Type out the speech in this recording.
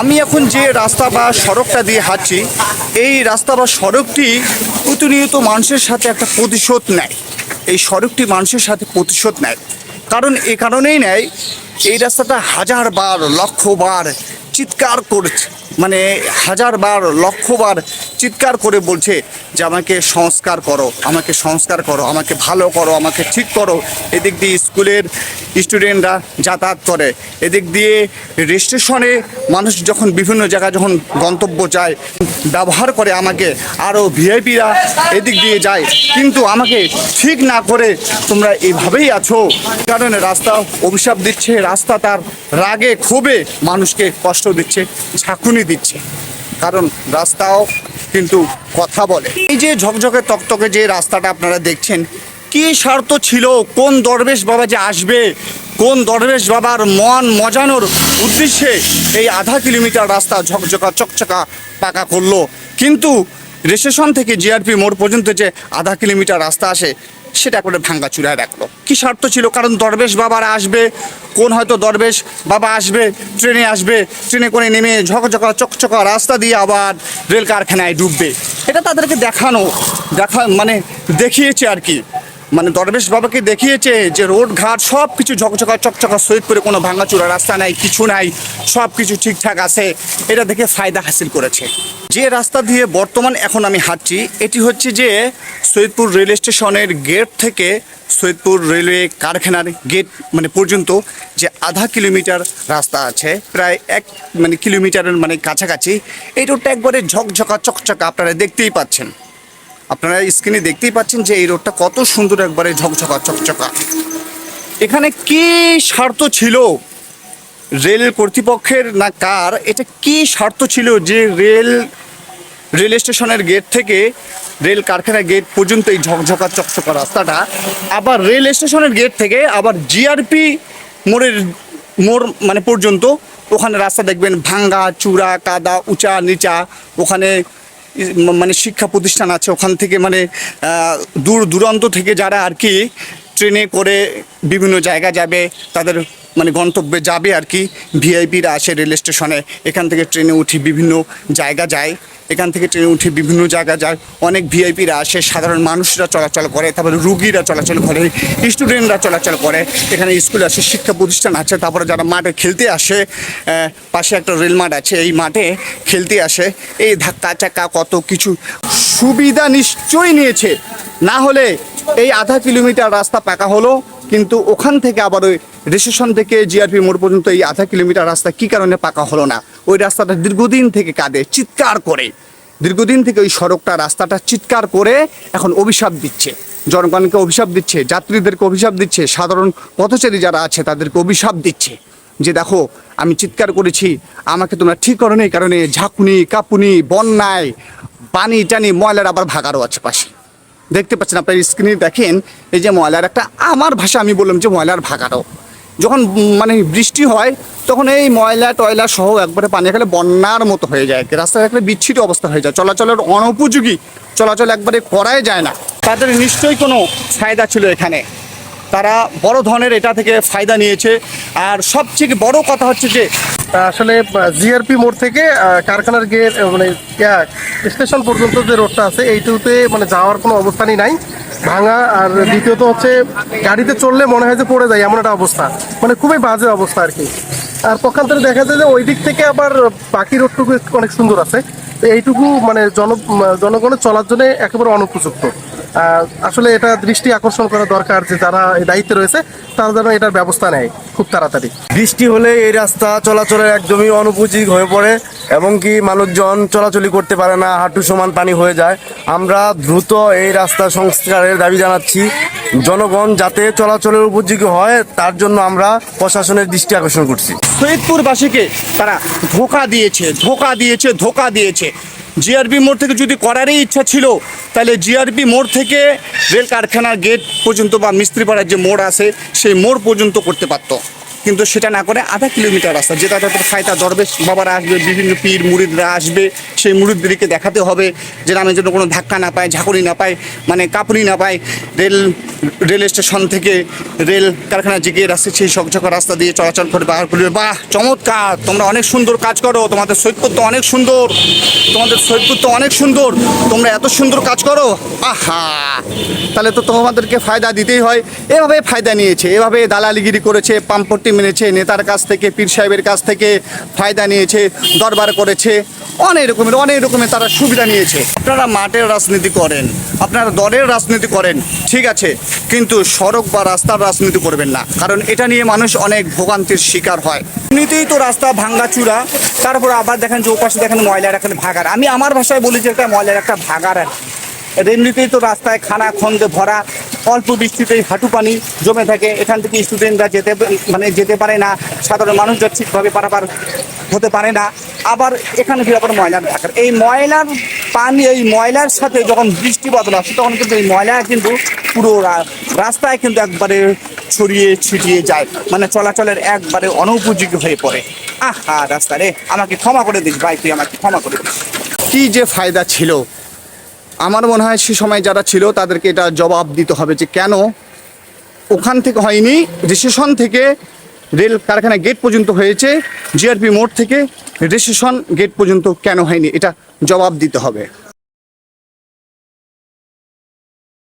আমি এখন যে রাস্তা বা সড়কটা দিয়ে হাঁটছি, এই রাস্তা বা সড়কটি প্রতিনিয়ত মানুষের সাথে একটা প্রতিশোধ নেয়। এই সড়কটি মানুষের সাথে প্রতিশোধ নেয়। কারণ এ কারণেই নেয়, এই রাস্তাটা হাজারবার, লক্ষবার লক্ষ বার চিৎকার করছে। মানে হাজারবার, লক্ষবার লক্ষ বার চিৎকার করে বলছে যে আমাকে সংস্কার করো, আমাকে সংস্কার করো, আমাকে ভালো করো, আমাকে ঠিক করো। এদিক দিয়ে স্কুলের স্টুডেন্টরা যাতায়াত করে। এদিক দিয়ে রেজিস্ট্রেশনে মানুষ যখন বিভিন্ন জায়গায় যখন গন্তব্য যায়, ব্যবহার করে আমাকে আরও ভিআইপিরা এদিক দিয়ে যায়। কিন্তু আমাকে ঠিক না করে তোমরা এইভাবেই আছো। কারণে রাস্তা অভিশাপ দিচ্ছে, রাস্তা তার রাগে ক্ষোভে মানুষকে কষ্ট দিচ্ছে, ঝাঁকুনি দিচ্ছে। কারণ রাস্তাও কিন্তু কথা বলে। এই যে ঝকঝকে তকতকে যে রাস্তাটা আপনারা দেখছেন, কি স্বার্থ ছিল? কোন দরবেশ বাবা যে আসবে? কোন দরবেশ বাবার মন মজানোর উদ্দেশ্যে এই আধা কিলোমিটার রাস্তা ঝকঝকা, চকচকা পাকা করল? কিন্তু রেসেশন থেকে জিআরপি মোড় পর্যন্ত যে আধা কিলোমিটার রাস্তা আসে সেটা করে ভাঙ্গা চূড়ায় রাখল। কি স্বার্থ ছিল? কারণ দরবেশ বাবার আসবে, কোন হয়তো দরবেশ বাবা আসবে, ট্রেনে আসবে, ট্রেনে করে নেমে ঝকঝকা, চকচকা রাস্তা দিয়ে আবার রেল কারখানায় ডুববে। এটা তাদেরকে দেখানো, দেখা মানে দেখিয়েছে আর কি। মানে দরবেশ বাবাকে দেখিয়েছে যে রোড ঘাট সব কিছু ঝকঝকা চকচকা সৈয়দপুরে কোনো ভাঙাচোরা রাস্তা নাই, কিছু নাই, সব কিছু ঠিকঠাক আছে। এটা দেখে ফায়দা হাসিল করেছে। যে রাস্তা দিয়ে বর্তমান এখন আমি হাঁটছি, এটি হচ্ছে যে সৈয়দপুর রেল স্টেশনের গেট থেকে সৈয়দপুর রেলওয়ে কারখানার গেট মানে পর্যন্ত যে আধা কিলোমিটার রাস্তা আছে, প্রায় এক মানে কিলোমিটারের মানে কাছাকাছি, এই রোডটা একবারে ঝকঝকা, চকচকা, আপনারা দেখতেই পাচ্ছেন। আপনারা স্ক্রিনে দেখতেই পাচ্ছেন যে এই রোডটা কত সুন্দর একবারে ঝকঝকা, চকচকা। এখানে কি স্বার্থ ছিল রেল কর্তৃপক্ষের না কার? এটা কি স্বার্থ ছিল যে রেল রেল স্টেশনের গেট থেকে রেল কারখানার গেট পর্যন্ত এই ঝকঝকা, চকচকা রাস্তাটা? আবার রেল স্টেশনের গেট থেকে আবার জিআরপি মোড়ের মোড় মানে পর্যন্ত ওখানে রাস্তা দেখবেন, ভাঙ্গা, চূড়া, কাদা, উঁচা, নিচা। ওখানে মানে শিক্ষা প্রতিষ্ঠান আছে, ওখান থেকে মানে দূর, দূরান্ত থেকে যারা আর কি ট্রেনে করে বিভিন্ন জায়গা যাবে, তাদের মানে গন্তব্যে যাবে আর কি, ভিআইপিরা আসে রেল স্টেশনে এখান থেকে ট্রেনে উঠি বিভিন্ন জায়গা যায়। এখান থেকে ট্রেনে উঠে বিভিন্ন জায়গা যায় অনেক ভিআইপিরা আসে, সাধারণ মানুষরা চলাচল করে, তারপরে রুগীরা চলাচল করে, স্টুডেন্টরা চলাচল করে, এখানে স্কুল আছে, শিক্ষা প্রতিষ্ঠান আছে, তারপরে যারা মাঠে খেলতে আসে পাশে একটা রেল মাঠ আছে, এই মাঠে খেলতে আসে, এই ধাক্কা চাক্কা কত কিছু সুবিধা নিশ্চয়ই নিয়েছে। না হলে এই আধা কিলোমিটার রাস্তা পাকা হলো, কিন্তু ওখান থেকে আবার ওই রেস্টেশন থেকে জিআরপি মোড় পর্যন্ত এই আধা কিলোমিটার রাস্তা কি কারণে পাকা হলো না? ওই রাস্তাটা দীর্ঘদিন থেকে কাঁদে, চিৎকার করে। দীর্ঘদিন থেকে ওই সড়কটা, রাস্তাটা চিৎকার করে এখন অভিশাপ দিচ্ছে। জনগণকে অভিশাপ দিচ্ছে, যাত্রীদেরকে অভিশাপ দিচ্ছে, সাধারণ পথচারী যারা আছে তাদেরকে অভিশাপ দিচ্ছে। যে দেখো, আমি চিৎকার করেছি, আমাকে তোমরা ঠিক করো এই কারণে ঝাঁকুনি, কাপুনি, বন্যায়, পানি, টানি, ময়লার আবার ভাগারও আছে পাশে। দেখতে পাচ্ছেন আপনার স্ক্রিনে দেখেন, এই যে ময়লার একটা আমার ভাষা আমি বললাম যে ময়লার ভাগারও যখন মানে বৃষ্টি হয়, তখন এই ময়লা টয়লা সহ একবারে পানি খেলে বন্যার মতো হয়ে যায়। রাস্তার একটা বিচ্ছিন্ন অবস্থা হয়ে যায়। চলাচলের অনুপযোগী চলাচল একবারে করাই যায় না। তাদের নিশ্চয়ই কোনো ফায়দা ছিল এখানে। তারা বড় ধরনের এটা থেকে ফায়দা নিয়েছে। আর সবচেয়ে বড় কথা হচ্ছে যে, আসলে জিআরপি মোড় থেকে কারখানার গেট মানে স্টেশন পর্যন্ত যে রোডটা আছে, এইটুতে মানে যাওয়ার কোনো অবস্থানই নাই। ভাঙা আর দ্বিতীয়ত হচ্ছে গাড়িতে চললে মনে হয় যে পড়ে যায়, এমন একটা অবস্থা। মানে খুবই বাজে অবস্থা আর কি। আর পক্ষান্তরে দেখা যায় যে ওই দিক থেকে আবার বাকি রোডটুকু অনেক সুন্দর আছে। তো এইটুকু মানে জন জনগণের চলার জন্য একেবারে অনুপযুক্ত। আসলে এটা দৃষ্টি আকর্ষণ করা দরকার যে যারা এই দায়িত্বে রয়েছে তারা যেন এটার ব্যবস্থা নেয় খুব তাড়াতাড়ি। বৃষ্টি হলে এই রাস্তা চলাচলের একদমই অনুপযোগী হয়ে পড়ে এবং কি মানুষজন চলাচলি করতে পারে না হাঁটু সমান পানি হয়ে যায়। আমরা দ্রুত এই রাস্তা সংস্কারের দাবি জানাচ্ছি। জনগণ যাতে চলাচলের উপযোগী হয় তার জন্য আমরা প্রশাসনের দৃষ্টি আকর্ষণ করছি। সৈয়দপুরবাসীকে তারা ধোকা দিয়েছে ধোকা দিয়েছে ধোকা দিয়েছে। জিআরপি মোড় থেকে যদি করারই ইচ্ছা ছিল, তাহলে জিআরবি মোড় থেকে রেল কারখানার গেট পর্যন্ত বা মিস্ত্রিপাড়ার যে মোড় আছে, সেই মোড় পর্যন্ত করতে পারত। কিন্তু সেটা না করে আধা কিলোমিটার রাস্তা, যেটা তাদের ফায়দা, দরবেশ বাবারা আসবে, বিভিন্ন পীর, মুরিদরা আসবে সেই মুরব্বীকে দেখাতে হবে যে নামে যেন কোনো ধাক্কা না পায়, ঝাঁকুনি না পায় মানে কাপুনি না পায়। রেল রেল স্টেশন থেকে রেল কারখানা যে রাস্তা সেই সকচকা রাস্তা দিয়ে চলাচল করে বার করবে বাহ, চমৎকার! তোমরা অনেক সুন্দর কাজ করো, তোমাদের সৈকত তো অনেক সুন্দর, তোমাদের সৈকত তো অনেক সুন্দর, তোমরা এত সুন্দর কাজ করো, আহা! তাহলে তো তোমাদেরকে ফায়দা দিতেই হয়। এভাবে ফায়দা নিয়েছে, এভাবে দালালিগিরি করেছে পাম্পট্টি মেনেছে, নেতার কাছ থেকে, পীর সাহেবের কাছ থেকে ফায়দা নিয়েছে, দরবার করেছে, অনেক রকমের অনেক রকমের তারা সুবিধা নিয়েছে। আপনারা মাঠের রাজনীতি করেন, আপনারা দলের রাজনীতি করেন, ঠিক আছে, কিন্তু সড়ক বা রাস্তার রাজনীতি করবেন না, কারণ এটা নিয়ে মানুষ অনেক ভোগান্তির শিকার হয়। এমনিতেই তো রাস্তা ভাঙ্গা চূড়া, তারপর আবার দেখেন যে ওপাশে দেখেন ময়লার এখানে ভাগার আমি আমার ভাষায় বলি যে একটা ময়লার একটা ভাগার আর। এমনিতেই তো রাস্তায় খানা খন্দে ভরা অল্প বৃষ্টিতেই হাঁটু পানি জমে থাকে। এখান থেকে স্টুডেন্টরা যেতে মানে যেতে পারে না। সাধারণ মানুষজন ঠিকভাবে পারাপার হতে পারে না। আবার এখানে আবার ময়লার থাকার এই ময়লার পানি, এই ময়লার সাথে যখন বৃষ্টি বদল আসে, তখন কিন্তু এই ময়লা কিন্তু পুরো রাস্তায় কিন্তু একবারে ছড়িয়ে ছিটিয়ে যায়। মানে চলাচলের একবারে অনুপযোগী হয়ে পড়ে। আহা রাস্তা রে। আমাকে ক্ষমা করে দিস ভাই, তুই আমাকে ক্ষমা করে দিস। কী যে ফায়দা ছিল। আমার মনে হয় সে সময় যারা ছিল, তাদেরকে এটা জবাব দিতে হবে যে কেন ওখান থেকে হয়নি, রিসেশন থেকে রেল কারখানা গেট পর্যন্ত হয়েছে জিআরপি মোড় থেকে রিসেশন গেট পর্যন্ত কেন হয়নি, এটা জবাব দিতে হবে।